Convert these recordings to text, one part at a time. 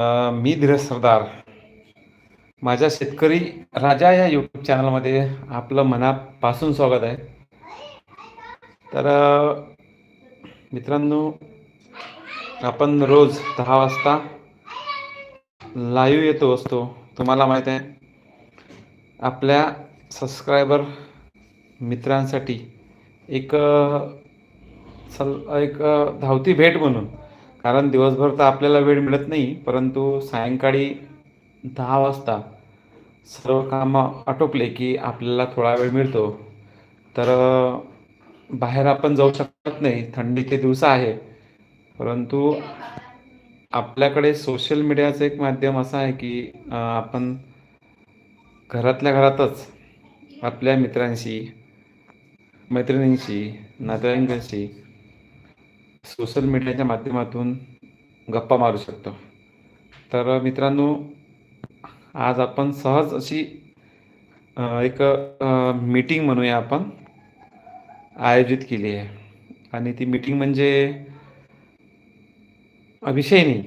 मी धीरज सरदार. माझ्या शेतकरी राजा या यूट्यूब चॅनलमध्ये आपलं मनापासून स्वागत आहे. तर मित्रांनो आपण रोज दहा वाजता लाईव्ह येतो असतो. तुम्हाला माहीत आहे आपल्या सबस्क्रायबर मित्रांसाठी एक सल एक धावती भेट म्हणून कारण दिवसभर तर आपल्याला वेळ मिळत नाही परंतु सायंकाळी दहा वाजता सर्व कामं आटोपले की आपल्याला थोडा वेळ मिळतो. तर बाहेर आपण जाऊ शकत नाही थंडीचे दिवस आहे. परंतु आपल्याकडे सोशल मीडियाचं एक माध्यम असं आहे की आपण घरातल्या घरातच आपल्या मित्रांशी मैत्रिणींशी नातेवाईकांशी सोशल मीडियाच्या माध्यमातून गप्पा मारू शकतो. तर मित्रांनो आज आपण सहज अशी एक मीटिंग म्हणूया आपण आयोजित केली आहे. आणि ती मीटिंग म्हणजे विषय नाही.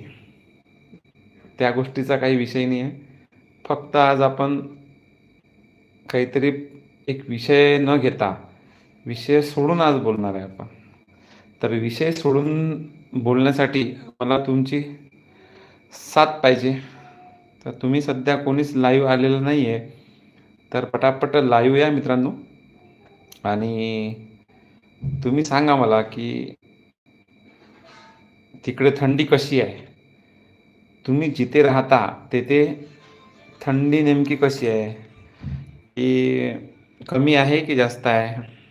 त्या गोष्टीचा काही विषय नाही आहे. फक्त आज आपण काहीतरी एक विषय न घेता विषय सोडून आज बोलणार आहे आपण. तर विषय सोडून बोलण्यासाठी मला तुमची साथ पाहिजे. तर तुम्ही सध्या कोणीच लाईव्ह आलेलं नाही आहे तर पटापट लाईव्ह या मित्रांनो. आणि तुम्ही सांगा मला की तिकडे थंडी कशी आहे? तुम्ही जिथे राहता तेथे थंडी नेमकी कशी आहे? की कमी आहे की जास्त आहे?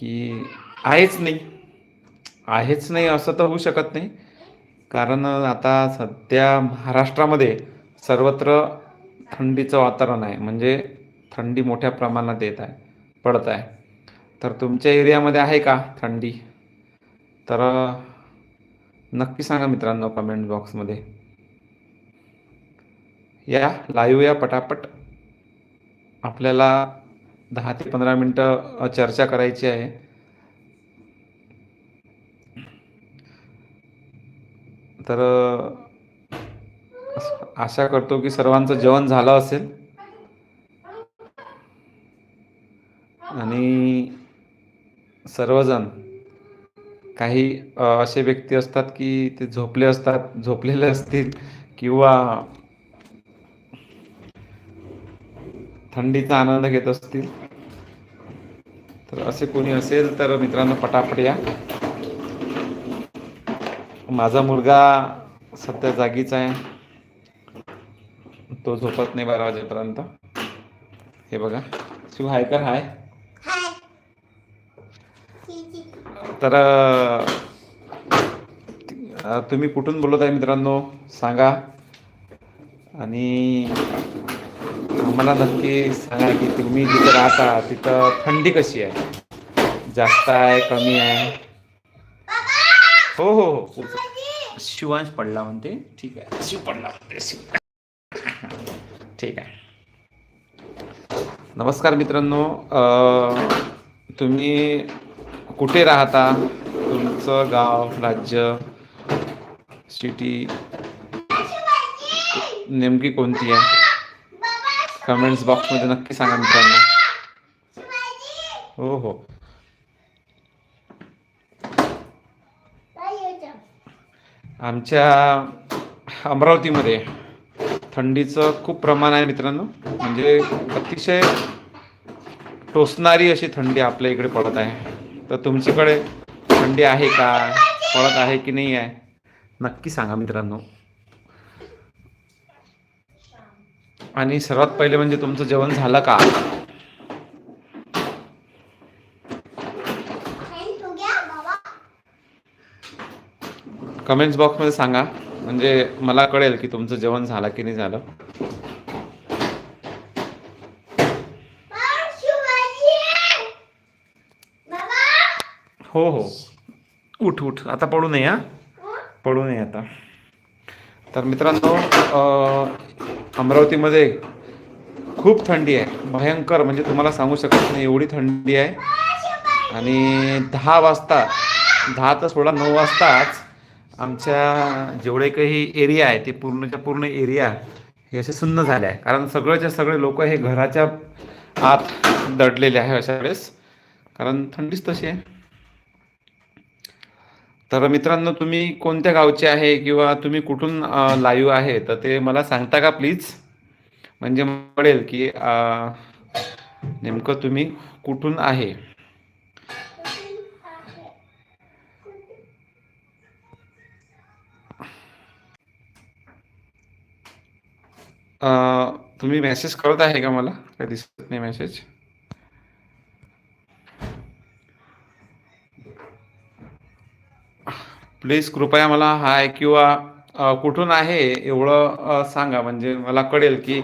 की आहेच नाही. आहेच नाही असं तर होऊ शकत नाही. कारण आता सध्या महाराष्ट्रामध्ये सर्वत्र थंडीचं वातावरण आहे. म्हणजे थंडी मोठ्या प्रमाणात येत आहे पडत आहे. तर तुमच्या एरियामध्ये आहे का थंडी? तर नक्की सांगा मित्रांनो कमेंट बॉक्समध्ये या लाईव्ह या पटापट. आपल्याला दहा ते पंधरा मिनटं चर्चा करायची आहे. तर आशा करतो की सर्वांचं जेवण झालं असेल. आणि सर्वजण काही असे व्यक्ती असतात की ते झोपले असतात झोपलेले असतील किंवा थंडीचा आनंद घेत असतील. तर असे कोणी असेल तर मित्रांनो पटापट या. माझा मुलगा सध्या जागीच आहे. तो झोपत नाही बारा वाजेपर्यंत. हे बघा. शिव हाय कर हाय. तर तुम्ही कुठून बोलत आहे मित्रांनो? सांगा. आणि आम्हाला नक्की सांगा की तुम्ही जिथं राहता तिथं थंडी कशी आहे? जास्त आहे कमी आहे? हो हो हो. शिवांश पडला म्हणते. ठीक आहे. शिव पडला म्हणते शिव. ठीक आहे. नमस्कार मित्रांनो. तुम्ही कुठे राहता? तुमचं गाव राज्य सिटी नेमकी कोणती आहे? कमेंट्स बॉक्समध्ये नक्की सांगा मित्रांनो. हो हो. आमच्या अमरावतीमध्ये थंडीचं खूप प्रमाण आहे मित्रांनो. म्हणजे अतिशय टोचणारी अशी थंडी आपल्या इकडे पडत आहे. तर तुमच्याकडे थंडी आहे का? पडत आहे की नाही आहे? नक्की सांगा मित्रांनो. आणि सर्वात पहिले म्हणजे तुमचं जेवण झालं का? कमेंट्स बॉक्समध्ये सांगा. म्हणजे मला कळेल की तुमचं जेवण झालं की नाही झालं. हो हो. उठ उठ. आता पडू नये हा? पडू नये आता. तर मित्रांनो अमरावतीमध्ये खूप थंडी आहे. भयंकर म्हणजे तुम्हाला सांगू शकत नाही एवढी थंडी आहे. आणि दहा वाजता दहा तर सोळा नऊ वाजताच आमच्या जेवढे काही एरिया आहे ते पूर्णच्या पूर्ण एरिया हे असे सुन्न झाले आहे. कारण सगळेच्या सगळे लोक हे घराच्या आत दडलेले आहे अशा वेळेस. कारण थंडीच तशी आहे. तर मित्रांनो तुम्ही कोणत्या गावचे आहे किंवा तुम्ही कुठून लाईव्ह आहे? तर ते मला सांगता का प्लीज? म्हणजे कळेल की नेमकं तुम्ही कुठून आहे? तुम्ही मेसेज करत आहे का मला? काय दिसत नाही मेसेज प्लीज कृपया मला हाय किंवा कुठून आहे एवढं सांगा. म्हणजे मला कळेल की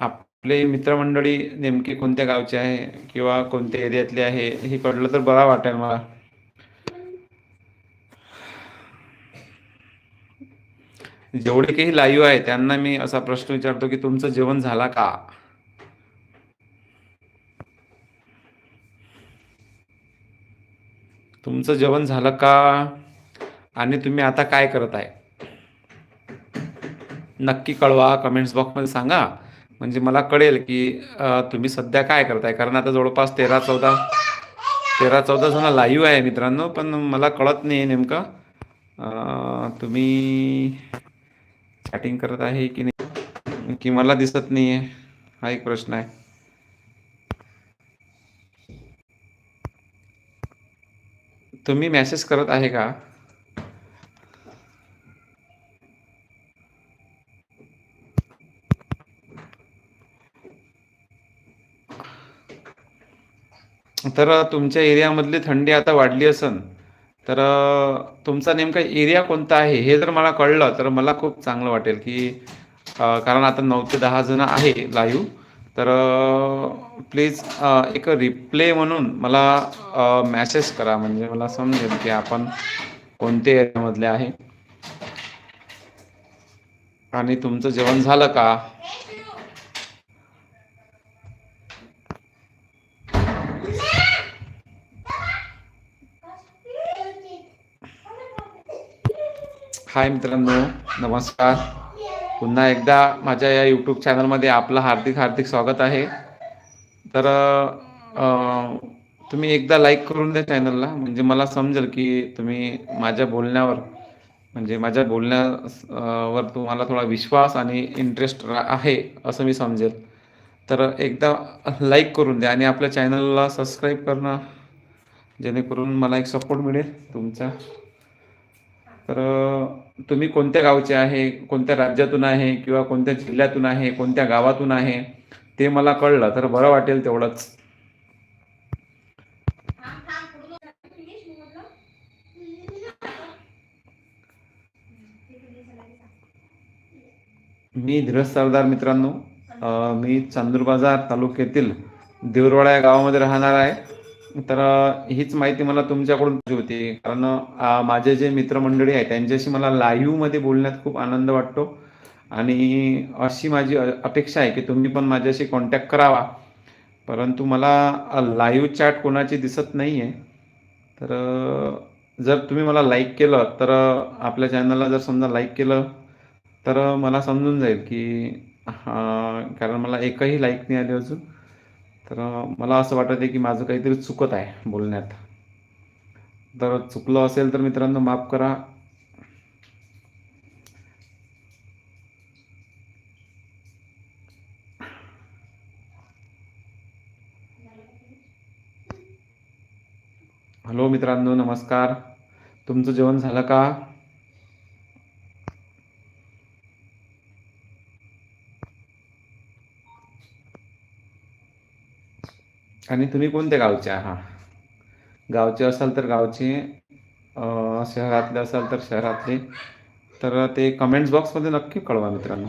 आपले मित्रमंडळी नेमके कोणत्या गावचे आहे किंवा कोणत्या एरियातले आहे हे कळलं तर बरा वाटेल मला. जेवढे काही लाईव्ह आहे त्यांना मी असा प्रश्न विचारतो की तुमचं जेवण झाला का? तुमचं जेवण झालं का? आणि तुम्ही आता काय करत आहे नक्की कळवा कमेंट्स बॉक्समध्ये सांगा. म्हणजे मला कळेल की तुम्ही सध्या काय करताय? कारण आता जवळपास तेरा चौदा तेरा चौदा जण लाईव्ह आहे मित्रांनो पण मला कळत नाही आहे नेमकं तुम्ही चॅटिंग करत आहे की नाही? की मला दिसत नाही आहे हा एक प्रश्न आहे. तुम्ही मेसेज करत आहे का? तर तुमच्या एरियामधली थंडी आता वाढली असन तर तुमचा नेमका एरिया कोणता आहे हे जर मला कळलं तर मला खूप चांगलं वाटेल की कारण आता नऊ ते दहा जण आहे लाईव्ह तर प्लीज एक रिप्ले म्हणून मला मॅसेज करा म्हणजे मला समजेल की आपण कोणत्या एरियामधले आहे. आणि तुमचं जेवण झालं का? हाय मित्रांनो नमस्कार. पुन्हा एकदा माझ्या या यूट्यूब चॅनलमध्ये आपलं हार्दिक हार्दिक स्वागत आहे. तर तुम्ही एकदा लाईक करून द्या चॅनलला म्हणजे मला समजेल की तुम्ही माझ्या बोलण्यावर म्हणजे माझ्या बोलण्यावर तुम्हाला थोडा विश्वास आणि इंटरेस्ट आहे असं मी समजेल. तर एकदा लाईक करून द्या आणि आपल्या चॅनलला सबस्क्राईब करणं जेणेकरून मला एक सपोर्ट मिळेल तुमचा. तर तुम्ही कोणत्या गावचे आहे कोणत्या राज्यातून आहे किंवा कोणत्या जिल्ह्यातून आहे कोणत्या गावातून आहे ते मला कळलं तर बरं वाटेल तेवढंच. मी धीरज सरदार मित्रांनो मी चांदूर बाजार तालुक्यातील देवरवाडा या गावामध्ये राहणार आहे. तर हीच माहिती मला तुमच्याकडून पाहिजे होती. कारण माझे जे मित्रमंडळी आहे त्यांच्याशी मला लाईव्हमध्ये बोलण्यात खूप आनंद वाटतो. आणि अशी माझी अपेक्षा आहे की तुम्ही पण माझ्याशी कॉन्टॅक्ट करावा. परंतु मला लाईव्ह चॅट कोणाची दिसत नाही आहे तर जर तुम्ही मला लाईक केलं तर आपल्या चॅनलला जर समजा लाईक केलं तर मला समजून जाईल की कारण मला एकही लाईक नाही आले अजून. तर मला असं वाटत आहे की माझं काहीतरी चुकत आहे बोलण्यात. तर चुकलं असेल तर मित्रांनो माफ करा. हॅलो मित्रांनो नमस्कार. तुमचं जेवण झालं का? आणि तुम्ही कोणत्या गावचे आहात? गावचे असाल तर गावचे शहरातले असाल तर शहरातले. तर ते कमेंट्स बॉक्समध्ये नक्की कळवा मित्रांनो.